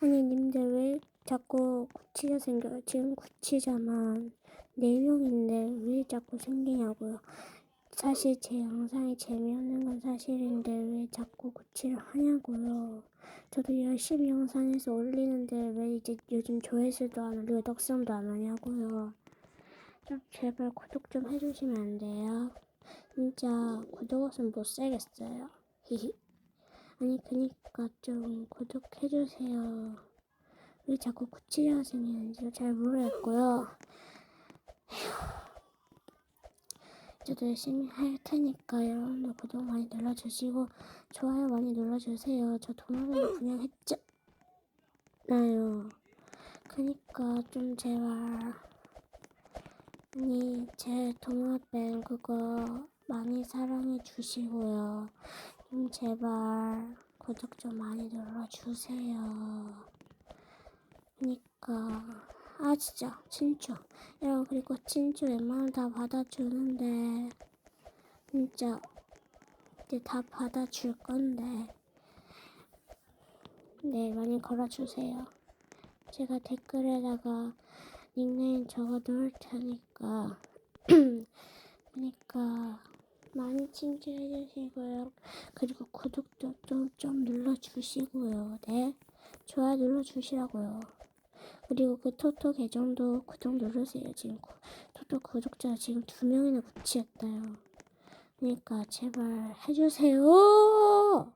아니 님들 왜 자꾸 구치가 생겨요? 지금 구치자만 4명인데 왜 자꾸 생기냐고요. 사실 제 영상이 재미없는 건 사실인데 왜 자꾸 구치를 하냐고요. 저도 열심히 영상에서 올리는데 왜 이제 요즘 조회수도 안 올리고 덕성도 안 하냐고요. 좀 제발 구독 좀 해주시면 안 돼요? 진짜 구독 없으면 못 살겠어요. 히히. 아니 그니까 좀 구독해주세요. 왜 자꾸 구치가 생기는지 잘 모르겠고요. 저도 열심히 할 테니까 여러분들 구독 많이 눌러주시고 좋아요 많이 눌러주세요. 저 도마뱀 분양했잖아요. 그니까 좀 제발 아니 제 도마뱀 그거 많이 사랑해 주시고요. 좀 제발 구독 좀 많이 눌러주세요. 그니까 아 진짜 친추 여러분 그리고 친추 웬만하면 다 받아주는데 진짜 이제 다 받아줄 건데 네 많이 걸어주세요. 제가 댓글에다가 닉네임 적어 놓을 테니까 친추해 주시고요. 그리고 구독도 좀, 좀 눌러주시고요. 네. 좋아요 눌러주시라고요. 그리고 그 토토 계정도 구독 누르세요. 지금 구, 토토 구독자 지금 두 명이나 구치했다요. 그러니까 제발 해주세요.